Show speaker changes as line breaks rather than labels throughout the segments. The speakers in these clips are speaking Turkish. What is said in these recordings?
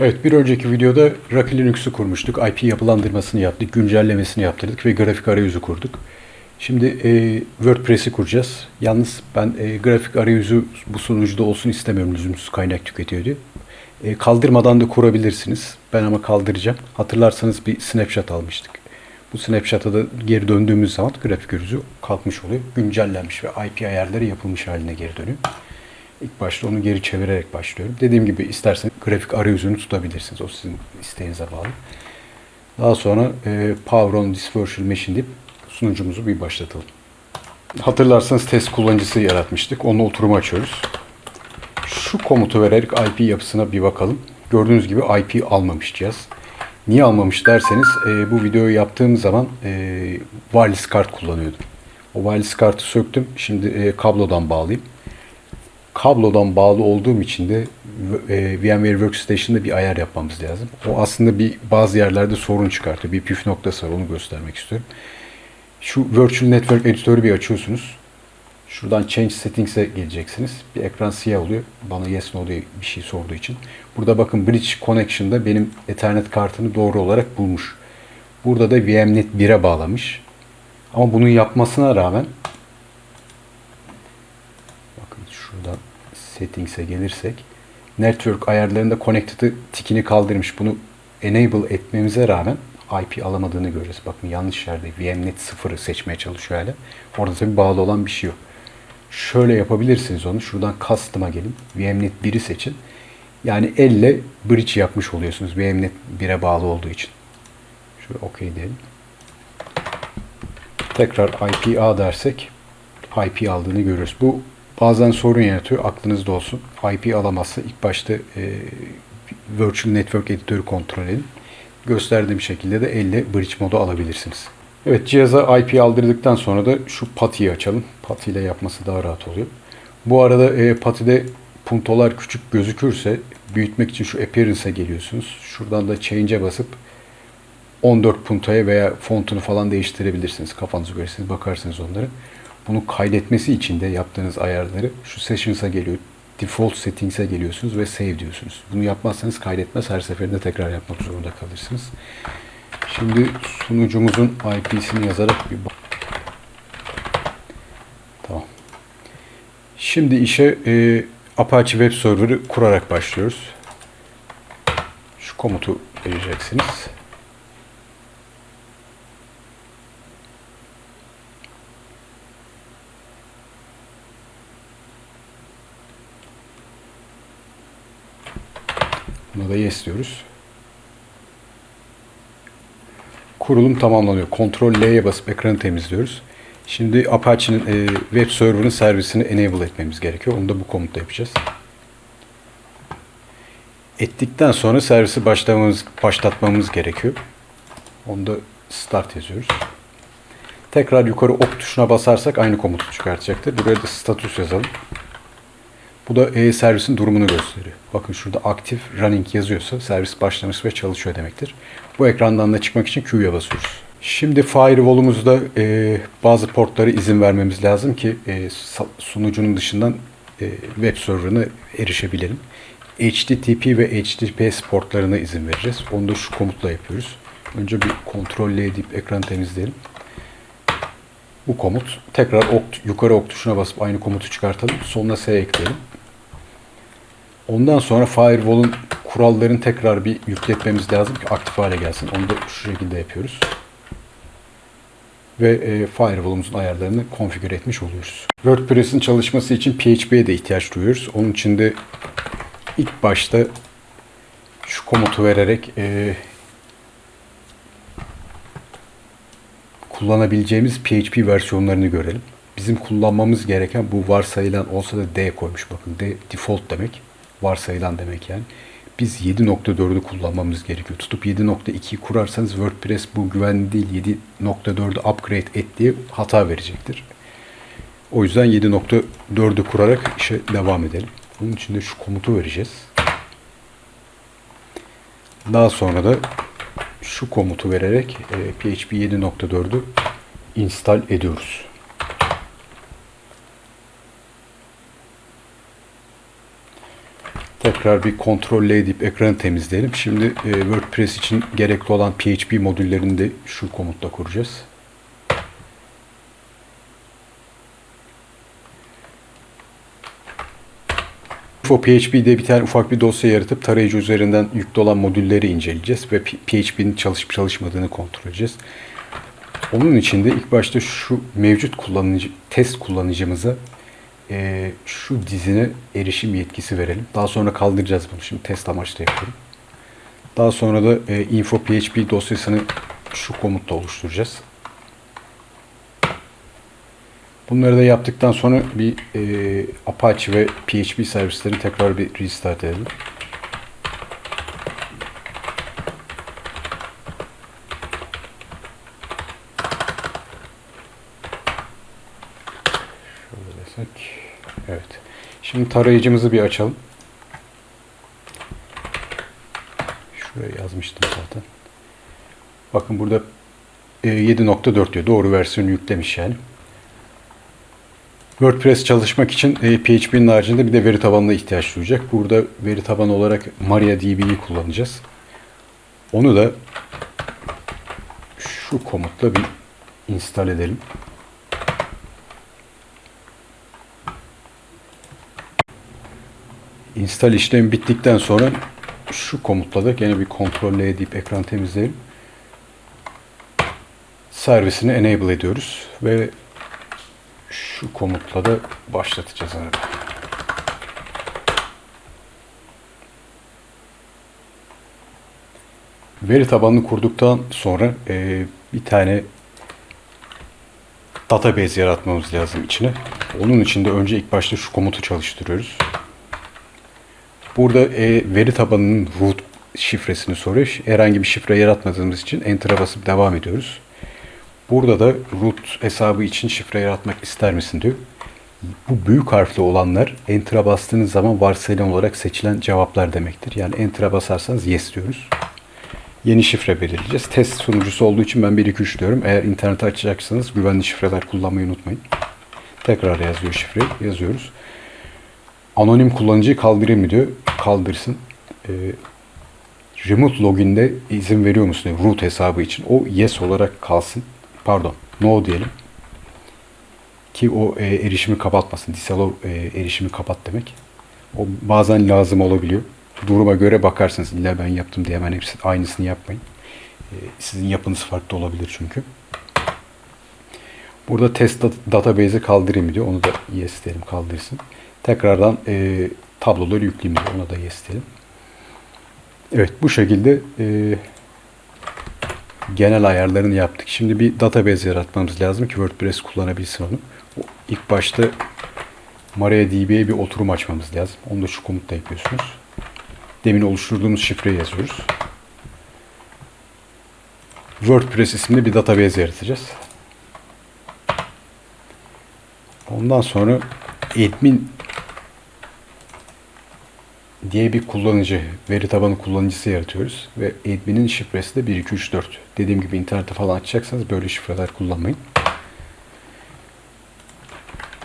Evet bir önceki videoda Rocky Linux'u kurmuştuk. IP yapılandırmasını yaptık, güncellemesini yaptırdık ve grafik arayüzü kurduk. Şimdi e, WordPress'i kuracağız. Yalnız ben e, grafik arayüzü bu sunucuda olsun istemiyorum lüzumsuz kaynak tüketiyor diye. E, kaldırmadan da kurabilirsiniz. Ben ama kaldıracağım. Hatırlarsanız bir snapshot almıştık. Bu snapshot'a da geri döndüğümüz zaman grafik arayüzü kalkmış oluyor. Güncellenmiş ve IP ayarları yapılmış haline geri dönüyor. İlk başta onu geri çevirerek başlıyorum. Dediğim gibi isterseniz grafik arayüzünü tutabilirsiniz. O sizin isteğinize bağlı. Daha sonra e, Power on this machine deyip sunucumuzu bir başlatalım. Hatırlarsanız test kullanıcısı yaratmıştık. Onun oturumu açıyoruz. Şu komutu vererek IP yapısına bir bakalım. Gördüğünüz gibi IP almamış cihaz. Niye almamış derseniz e, bu videoyu yaptığım zaman e, wireless kart kullanıyordum. O wireless kartı söktüm. Şimdi e, kablodan bağlayayım kablodan bağlı olduğum için de e, VMware Workstation'da bir ayar yapmamız lazım. O aslında bir bazı yerlerde sorun çıkartıyor. Bir püf noktası var onu göstermek istiyorum. Şu Virtual Network editörü bir açıyorsunuz. Şuradan Change Settings'e geleceksiniz. Bir ekran siyah oluyor. Bana Yes No diye bir şey sorduğu için. Burada bakın Bridge Connection'da benim Ethernet kartını doğru olarak bulmuş. Burada da VMnet 1'e bağlamış. Ama bunu yapmasına rağmen bakın şuradan settings'e gelirsek network ayarlarında connected'ı tikini kaldırmış. Bunu enable etmemize rağmen IP alamadığını göreceğiz. Bakın yanlış yerde VMnet 0'ı seçmeye çalışıyor hala. Orada tabii bağlı olan bir şey yok. Şöyle yapabilirsiniz onu. Şuradan custom'a gelin. VMnet 1'i seçin. Yani elle bridge yapmış oluyorsunuz. VMnet 1'e bağlı olduğu için. Şöyle OK diyelim. Tekrar IP A dersek IP aldığını görürüz. Bu bazen sorun yaratıyor. Aklınızda olsun. IP alamazsa ilk başta e, Virtual Network editörü kontrol edin. Gösterdiğim şekilde de elle bridge modu alabilirsiniz. Evet cihaza IP aldırdıktan sonra da şu patiyi açalım. Pati ile yapması daha rahat oluyor. Bu arada e, patide puntolar küçük gözükürse büyütmek için şu appearance'a geliyorsunuz. Şuradan da change'e basıp 14 puntoya veya fontunu falan değiştirebilirsiniz. Kafanıza göre bakarsınız onları. Bunu kaydetmesi için de yaptığınız ayarları şu Sessions'a geliyor. Default Settings'e geliyorsunuz ve Save diyorsunuz. Bunu yapmazsanız kaydetmez. Her seferinde tekrar yapmak zorunda kalırsınız. Şimdi sunucumuzun IP'sini yazarak bir bak. Tamam. Şimdi işe e, Apache Web Server'ı kurarak başlıyoruz. Şu komutu vereceksiniz. Buna da yes diyoruz. Kurulum tamamlanıyor. Ctrl L'ye basıp ekranı temizliyoruz. Şimdi Apache'nin e, web server'ın servisini enable etmemiz gerekiyor. Onu da bu komutla yapacağız. Ettikten sonra servisi başlamamız, başlatmamız gerekiyor. Onu da start yazıyoruz. Tekrar yukarı ok tuşuna basarsak aynı komutu çıkartacaktır. Buraya da status yazalım. Bu da e, servisin durumunu gösteriyor. Bakın şurada aktif running yazıyorsa servis başlamış ve çalışıyor demektir. Bu ekrandan da çıkmak için Q'ya basıyoruz. Şimdi firewall'umuzda e, bazı portlara izin vermemiz lazım ki e, sunucunun dışından e, web server'ına erişebilelim. HTTP ve HTTPS portlarına izin vereceğiz. Onu da şu komutla yapıyoruz. Önce bir kontrol L deyip ekranı temizleyelim. Bu komut. Tekrar ok, yukarı ok tuşuna basıp aynı komutu çıkartalım. Sonuna S ekleyelim. Ondan sonra firewall'un kurallarını tekrar bir yükletmemiz lazım ki aktif hale gelsin. Onu da şu şekilde yapıyoruz. Ve e, firewall'umuzun ayarlarını konfigüre etmiş oluyoruz. WordPress'in çalışması için PHP'ye de ihtiyaç duyuyoruz. Onun için de ilk başta şu komutu vererek e, kullanabileceğimiz PHP versiyonlarını görelim. Bizim kullanmamız gereken bu varsayılan olsa da D koymuş. Bakın D default demek. Varsayılan demek yani. Biz 7.4'ü kullanmamız gerekiyor. Tutup 7.2'yi kurarsanız WordPress bu güvenli değil 7.4'ü upgrade et diye hata verecektir. O yüzden 7.4'ü kurarak işe devam edelim. Bunun için de şu komutu vereceğiz. Daha sonra da şu komutu vererek e, PHP 7.4'ü install ediyoruz. Tekrar bir kontrol edip ekranı temizleyelim. Şimdi e, WordPress için gerekli olan PHP modüllerini de şu komutla kuracağız. Info PHP'de bir tane ufak bir dosya yaratıp tarayıcı üzerinden yüklü olan modülleri inceleyeceğiz ve PHP'nin çalışıp çalışmadığını kontrol edeceğiz. Onun için de ilk başta şu mevcut kullanıcı test kullanıcımıza e, şu dizine erişim yetkisi verelim. Daha sonra kaldıracağız bunu. Şimdi test amaçlı yapıyorum. Daha sonra da e, info PHP dosyasını şu komutla oluşturacağız. Bunları da yaptıktan sonra bir e, Apache ve PHP servislerini tekrar bir restart edelim. Şöyle desek. Evet. Şimdi tarayıcımızı bir açalım. Şuraya yazmıştım zaten. Bakın burada e, 7.4 diyor. Doğru versiyonu yüklemiş yani. WordPress çalışmak için e, PHP'nin haricinde bir de veri tabanına ihtiyaç duyacak. Burada veri tabanı olarak MariaDB'yi kullanacağız. Onu da şu komutla bir install edelim. Install işlemi bittikten sonra şu komutla da gene bir kontrol edip ekran temizleyelim. Servisini enable ediyoruz ve şu komutla da başlatacağız abi. Veri tabanını kurduktan sonra e, bir tane database yaratmamız lazım içine. Onun için de önce ilk başta şu komutu çalıştırıyoruz. Burada e, veri tabanının root şifresini soruyor. Herhangi bir şifre yaratmadığımız için enter'a basıp devam ediyoruz. Burada da root hesabı için şifre yaratmak ister misin diyor. Bu büyük harfli olanlar enter'a bastığınız zaman varsayılan olarak seçilen cevaplar demektir. Yani enter'a basarsanız yes diyoruz. Yeni şifre belirleyeceğiz. Test sunucusu olduğu için ben 1 2 3 diyorum. Eğer internete açacaksanız güvenli şifreler kullanmayı unutmayın. Tekrar yazıyor şifreyi. Yazıyoruz. Anonim kullanıcıyı kaldırayım mı diyor. Kaldırsın. Ee, remote login'de izin veriyor musun? diyor, Root hesabı için. O yes olarak kalsın. Pardon. No diyelim. Ki o e, erişimi kapatmasın. Disallow e, erişimi kapat demek. O bazen lazım olabiliyor. Duruma göre bakarsınız. İlla ben yaptım diye hemen hepsi aynısını yapmayın. E, sizin yapınız farklı olabilir çünkü. Burada test dat- database'i kaldırayım diyor. Onu da yes diyelim kaldırsın. Tekrardan e, tabloları yükleyeyim diyor. Ona da yes diyelim. Evet bu şekilde e, genel ayarlarını yaptık. Şimdi bir database yaratmamız lazım ki WordPress kullanabilsin onu. İlk başta MariaDB'ye bir oturum açmamız lazım. Onu da şu komutla yapıyorsunuz. Demin oluşturduğumuz şifreyi yazıyoruz. WordPress isimli bir database yaratacağız. Ondan sonra admin diye bir kullanıcı, veri tabanı kullanıcısı yaratıyoruz. Ve admin'in şifresi de 1234. Dediğim gibi internette falan açacaksanız böyle şifreler kullanmayın.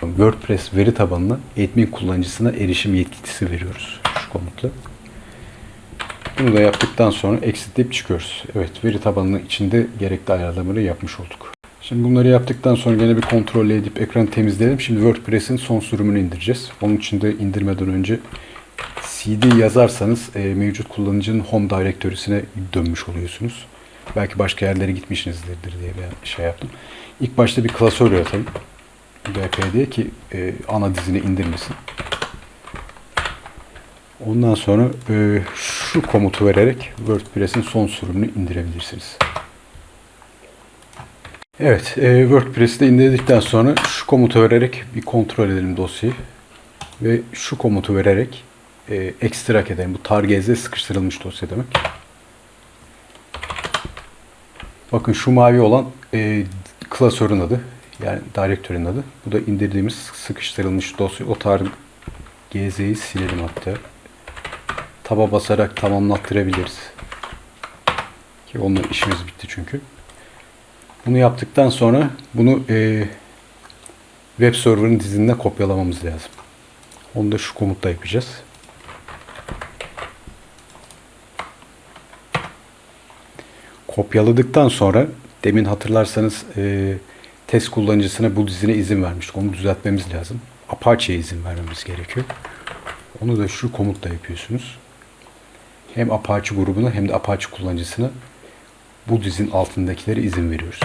WordPress veri tabanına admin kullanıcısına erişim yetkisi veriyoruz şu komutla. Bunu da yaptıktan sonra exitleyip çıkıyoruz. Evet veri tabanının içinde gerekli ayarlamaları yapmış olduk. Şimdi bunları yaptıktan sonra gene bir kontrol edip ekranı temizleyelim. Şimdi WordPress'in son sürümünü indireceğiz. Onun için de indirmeden önce CD yazarsanız e, mevcut kullanıcının home direktörüsüne dönmüş oluyorsunuz. Belki başka yerlere gitmişsinizdir diye bir şey yaptım. İlk başta bir klasör yaratalım. BP diye ki e, ana dizini indirmesin. Ondan sonra e, şu komutu vererek WordPress'in son sürümünü indirebilirsiniz. Evet, e, WordPress'i de indirdikten sonra şu komutu vererek bir kontrol edelim dosyayı. Ve şu komutu vererek e, ekstrak edelim. Bu targezde sıkıştırılmış dosya demek. Bakın şu mavi olan e, klasörün adı. Yani direktörün adı. Bu da indirdiğimiz sıkıştırılmış dosya. O tar GZ'yi silelim hatta. Taba basarak tamamlattırabiliriz. Ki onunla işimiz bitti çünkü. Bunu yaptıktan sonra bunu e, web server'ın diziline kopyalamamız lazım. Onu da şu komutla yapacağız. Kopyaladıktan sonra demin hatırlarsanız e, test kullanıcısına bu dizine izin vermiştik. Onu düzeltmemiz lazım. Apache'ye izin vermemiz gerekiyor. Onu da şu komutla yapıyorsunuz. Hem Apache grubuna hem de Apache kullanıcısına bu dizin altındakilere izin veriyoruz.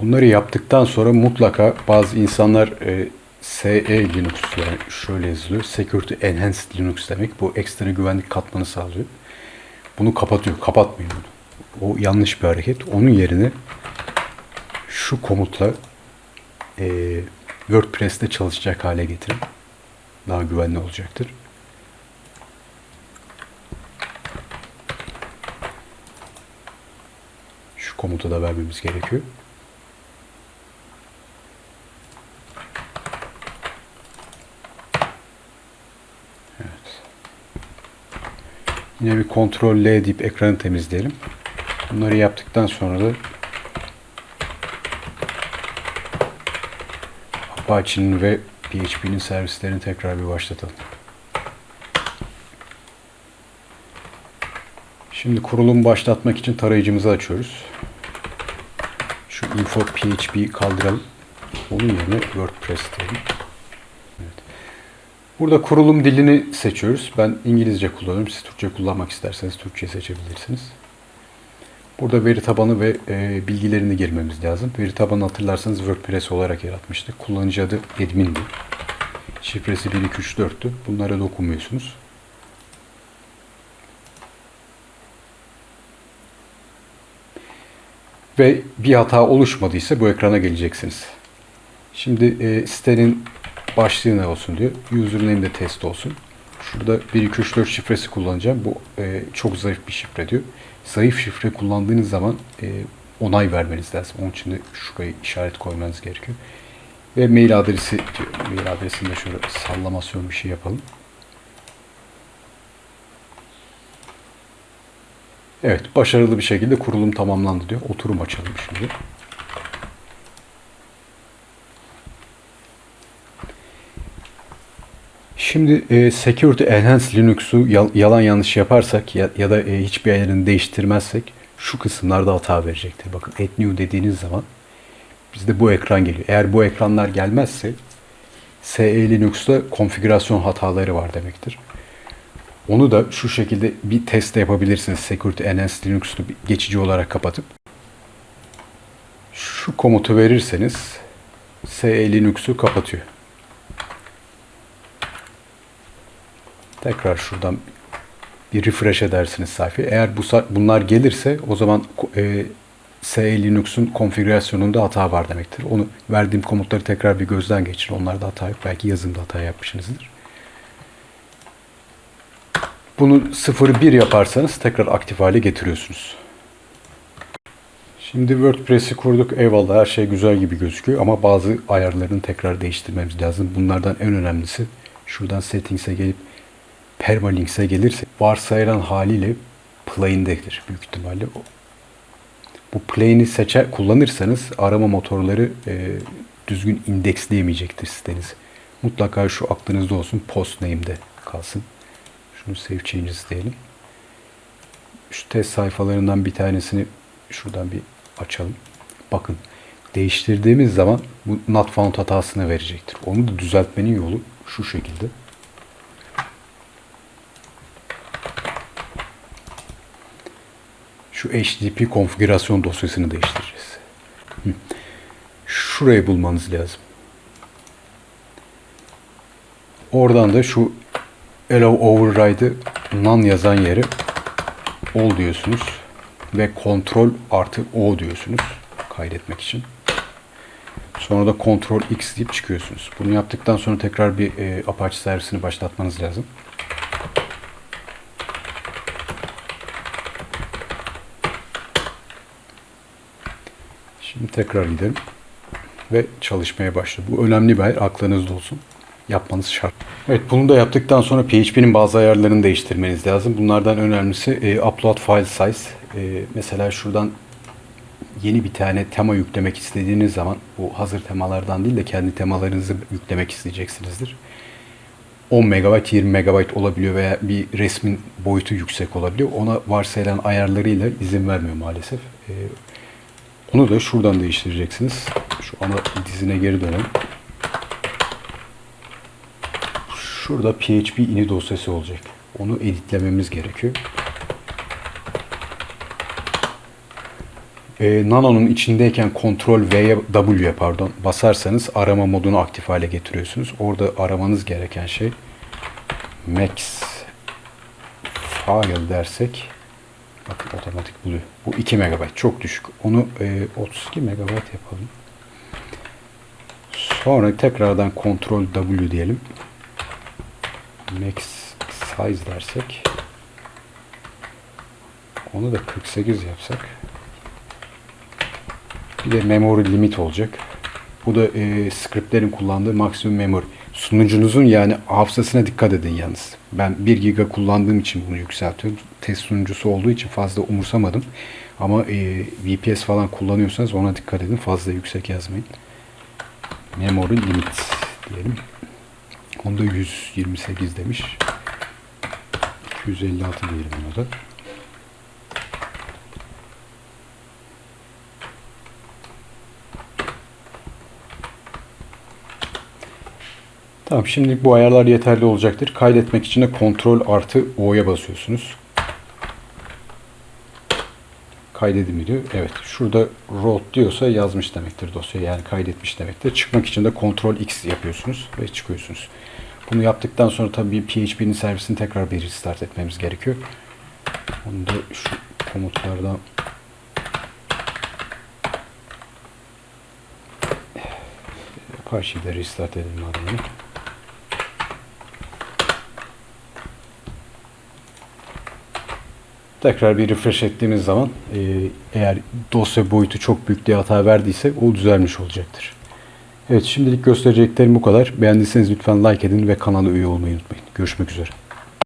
Bunları yaptıktan sonra mutlaka bazı insanlar e, SE Linux yani şöyle yazılıyor. Security Enhanced Linux demek. Bu ekstra güvenlik katmanı sağlıyor. Bunu kapatıyor. Kapatmıyor bunu. O yanlış bir hareket. Onun yerine şu komutla e, WordPress'te çalışacak hale getirin. Daha güvenli olacaktır. Şu komutu da vermemiz gerekiyor. Yine bir kontrol L deyip ekranı temizleyelim. Bunları yaptıktan sonra da Apache'nin ve PHP'nin servislerini tekrar bir başlatalım. Şimdi kurulum başlatmak için tarayıcımızı açıyoruz. Şu info PHP kaldıralım. Onun yerine WordPress diyelim. Burada kurulum dilini seçiyoruz. Ben İngilizce kullanıyorum. Siz Türkçe kullanmak isterseniz Türkçe seçebilirsiniz. Burada veri tabanı ve e, bilgilerini girmemiz lazım. Veri tabanı hatırlarsanız WordPress olarak yaratmıştık. Kullanıcı adı admin'di. Şifresi 1234'tü. Bunlara dokunmuyorsunuz. Ve bir hata oluşmadıysa bu ekrana geleceksiniz. Şimdi e, sitenin başlığı ne olsun diyor. Username de test olsun. Şurada 1234 şifresi kullanacağım. Bu e, çok zayıf bir şifre diyor. Zayıf şifre kullandığınız zaman e, onay vermeniz lazım. Onun için de şurayı işaret koymanız gerekiyor. Ve mail adresi diyor. Mail adresinde şöyle sallamasyon bir şey yapalım. Evet, başarılı bir şekilde kurulum tamamlandı diyor. Oturum açalım şimdi. Şimdi e, Security Enhanced Linux'u yal- yalan yanlış yaparsak ya, ya da e, hiçbir yerini değiştirmezsek şu kısımlarda hata verecektir. Bakın Add New dediğiniz zaman bizde bu ekran geliyor. Eğer bu ekranlar gelmezse SE Linux'ta konfigürasyon hataları var demektir. Onu da şu şekilde bir test yapabilirsiniz. Security Enhanced Linux'u geçici olarak kapatıp şu komutu verirseniz SE Linux'u kapatıyor. Tekrar şuradan bir refresh edersiniz sayfayı. Eğer bu bunlar gelirse o zaman e, SE Linux'un konfigürasyonunda hata var demektir. Onu verdiğim komutları tekrar bir gözden geçirin. Onlarda hata yok. Belki yazımda hata yapmışsınızdır. Bunu 0-1 yaparsanız tekrar aktif hale getiriyorsunuz. Şimdi WordPress'i kurduk. Eyvallah her şey güzel gibi gözüküyor ama bazı ayarlarını tekrar değiştirmemiz lazım. Bunlardan en önemlisi şuradan Settings'e gelip Permalinks'e gelirse varsayılan haliyle plain'dedir büyük ihtimalle. Bu plain'i seçer kullanırsanız arama motorları e, düzgün indeksleyemeyecektir siteniz. Mutlaka şu aklınızda olsun post name'de kalsın. Şunu save changes diyelim. Şu test sayfalarından bir tanesini şuradan bir açalım. Bakın değiştirdiğimiz zaman bu not found hatasını verecektir. Onu da düzeltmenin yolu şu şekilde. Şu HTTP konfigürasyon dosyasını değiştireceğiz. Şurayı bulmanız lazım. Oradan da şu allow override'ı none yazan yeri all diyorsunuz ve kontrol artı o diyorsunuz kaydetmek için. Sonra da kontrol x deyip çıkıyorsunuz. Bunu yaptıktan sonra tekrar bir e, Apache servisini başlatmanız lazım. Şimdi tekrar gidelim ve çalışmaya başladı. Bu önemli bir ayar, aklınızda olsun. Yapmanız şart. Evet, bunu da yaptıktan sonra PHP'nin bazı ayarlarını değiştirmeniz lazım. Bunlardan önemlisi e, upload file size. E, mesela şuradan yeni bir tane tema yüklemek istediğiniz zaman bu hazır temalardan değil de kendi temalarınızı yüklemek isteyeceksinizdir. 10 MB, 20 MB olabiliyor veya bir resmin boyutu yüksek olabiliyor. Ona varsayılan ayarlarıyla izin vermiyor maalesef. Ee, onu da şuradan değiştireceksiniz. Şu ana dizine geri dönelim. Şurada PHP ini dosyası olacak. Onu editlememiz gerekiyor. Ee, Nano'nun içindeyken Ctrl V'ye W'ye pardon basarsanız arama modunu aktif hale getiriyorsunuz. Orada aramanız gereken şey max file dersek bakın otomatik buluyor. Bu 2 MB çok düşük. Onu e, 32 MB yapalım. Sonra tekrardan Ctrl W diyelim. Max size dersek onu da 48 yapsak bir de memory limit olacak. Bu da e, scriptlerin kullandığı maksimum memory. Sunucunuzun yani hafızasına dikkat edin yalnız. Ben 1 giga kullandığım için bunu yükseltiyorum. Test sunucusu olduğu için fazla umursamadım. Ama e, VPS falan kullanıyorsanız ona dikkat edin. Fazla yüksek yazmayın. Memory limit diyelim. Onda 128 demiş. 256 diyelim ona da. Tamam şimdi bu ayarlar yeterli olacaktır. Kaydetmek için de Ctrl artı O'ya basıyorsunuz. Kaydedim diyor. Evet. Şurada wrote diyorsa yazmış demektir dosya. Yani kaydetmiş demektir. Çıkmak için de Ctrl X yapıyorsunuz ve çıkıyorsunuz. Bunu yaptıktan sonra tabii PHP'nin servisini tekrar bir restart etmemiz gerekiyor. Onu da şu komutlardan Apache'de restart edelim adını. Tekrar bir refresh ettiğimiz zaman e, eğer dosya boyutu çok büyük diye hata verdiyse o düzelmiş olacaktır. Evet şimdilik göstereceklerim bu kadar. Beğendiyseniz lütfen like edin ve kanala üye olmayı unutmayın. Görüşmek üzere.